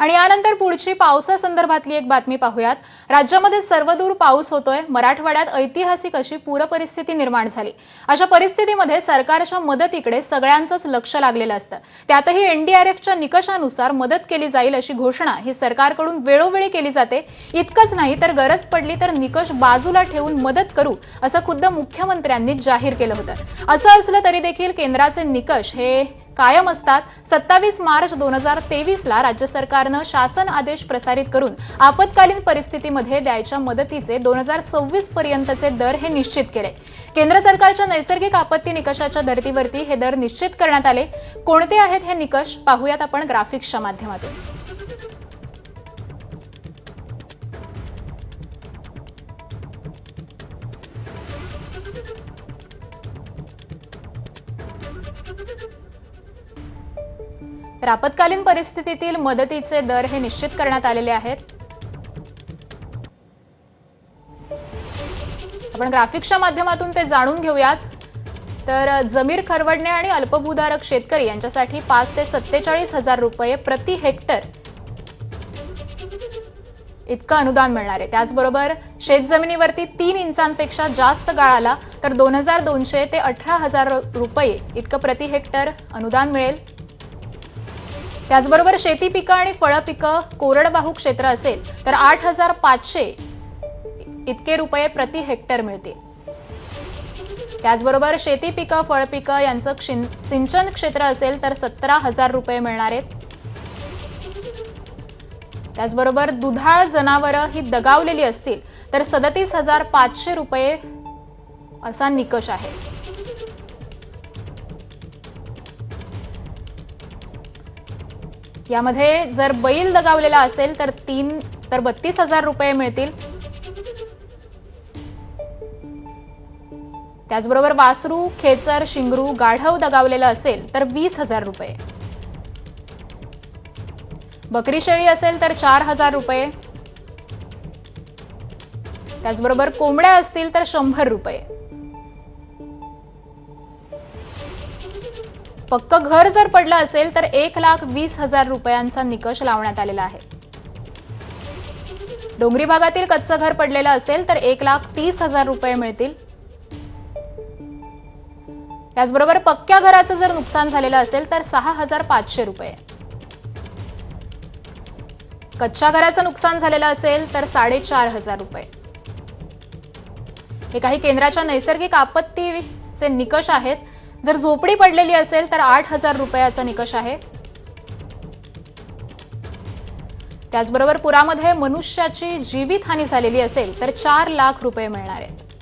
आणि यानंतर पुढची पावसासंदर्भातली एक बातमी पाहूयात. राज्यामध्ये सर्वदूर पाऊस होतोय. मराठवाड्यात ऐतिहासिक अशी पूरपरिस्थिती निर्माण झाली. अशा परिस्थितीमध्ये सरकारच्या मदतीकडे सगळ्यांचंच लक्ष लागलेलं असतं. त्यातही एनडीआरएफच्या निकषानुसार मदत केली जाईल अशी घोषणा ही सरकारकडून वेळोवेळी केली जाते. इतकंच नाही तर गरज पडली तर निकष बाजूला ठेवून मदत करू असं खुद्द मुख्यमंत्र्यांनी जाहीर केलं होतं. असं असलं तरी देखील केंद्राचे निकष हे कायम असतात. सत्तावीस मार्च दोन हजार तेवीसला राज्य सरकारनं शासन आदेश प्रसारित करून आपत्कालीन परिस्थितीमध्ये द्यायच्या मदतीचे दोन हजार सव्वीस पर्यंतचे दर हे निश्चित केले. केंद्र सरकारच्या नैसर्गिक आपत्ती निकषाच्या धर्तीवरती हे दर निश्चित करण्यात आले. कोणते आहेत हे निकष? पाहूयात आपण ग्राफिक्सच्या माध्यमातून. तर आपत्कालीन परिस्थितीतील मदतीचे दर हे निश्चित करण्यात आलेले आहेत. आपण ग्राफिक्सच्या माध्यमातून ते जाणून घेऊयात. तर जमीर खरवडणे आणि अल्पभूधारक शेतकरी यांच्यासाठी पाच ते सत्तेचाळीस हजार रुपये प्रति हेक्टर इतकं अनुदान मिळणार आहे. त्याचबरोबर शेतजमिनीवरती तीन इंचांपेक्षा जास्त गाळाला तर दोन हजार दोनशे ते अठरा हजार रुपये इतकं प्रति हेक्टर अनुदान मिळेल. त्याचबरोबर शेती पिकं आणि फळं पिकं कोरडवाहू क्षेत्र असेल तर आठ हजार पाचशे इतके रुपये प्रति हेक्टर मिळतील. त्याचबरोबर शेती पिकं फळ पिकं यांचं सिंचन क्षेत्र असेल तर सतरा हजार रुपये मिळणार आहेत. त्याचबरोबर दुधाळ जनावरं ही दगावलेली असतील तर सदतीस हजार पाचशे रुपये असा निकष आहे. यामध्ये जर बैल दगावलेला असेल तर तीन तर बत्तीस हजार रुपये मिळतील. त्याचबरोबर वासरू खेचर शिंगरू गाढव दगावलेलं असेल तर वीस हजार रुपये. बकरी शेळी असेल तर चार हजार रुपये. त्याचबरोबर कोंबड्या असतील तर शंभर रुपये. पक्क घर जर पडलं असेल तर एक लाख वीस हजार रुपयांचा निकष लावण्यात आलेला आहे. डोंगरी भागातील कच्चं घर पडलेलं असेल तर एक लाख तीस हजार रुपये मिळतील. त्याचबरोबर पक्क्या घराचं जर नुकसान झालेलं असेल तर सहा हजार पाचशे रुपये. कच्च्या घराचं नुकसान झालेलं असेल तर साडेचार हजार रुपये. हे काही केंद्राच्या नैसर्गिक आपत्तीचे निकष आहेत. जर झोपडी पडलेली असेल तर आठ हजार रुपयाचा निकष आहे. त्याचबरोबर पुरामध्ये मनुष्याची जीवितहानी झालेली असेल तर चार लाख रुपये मिळणार आहेत.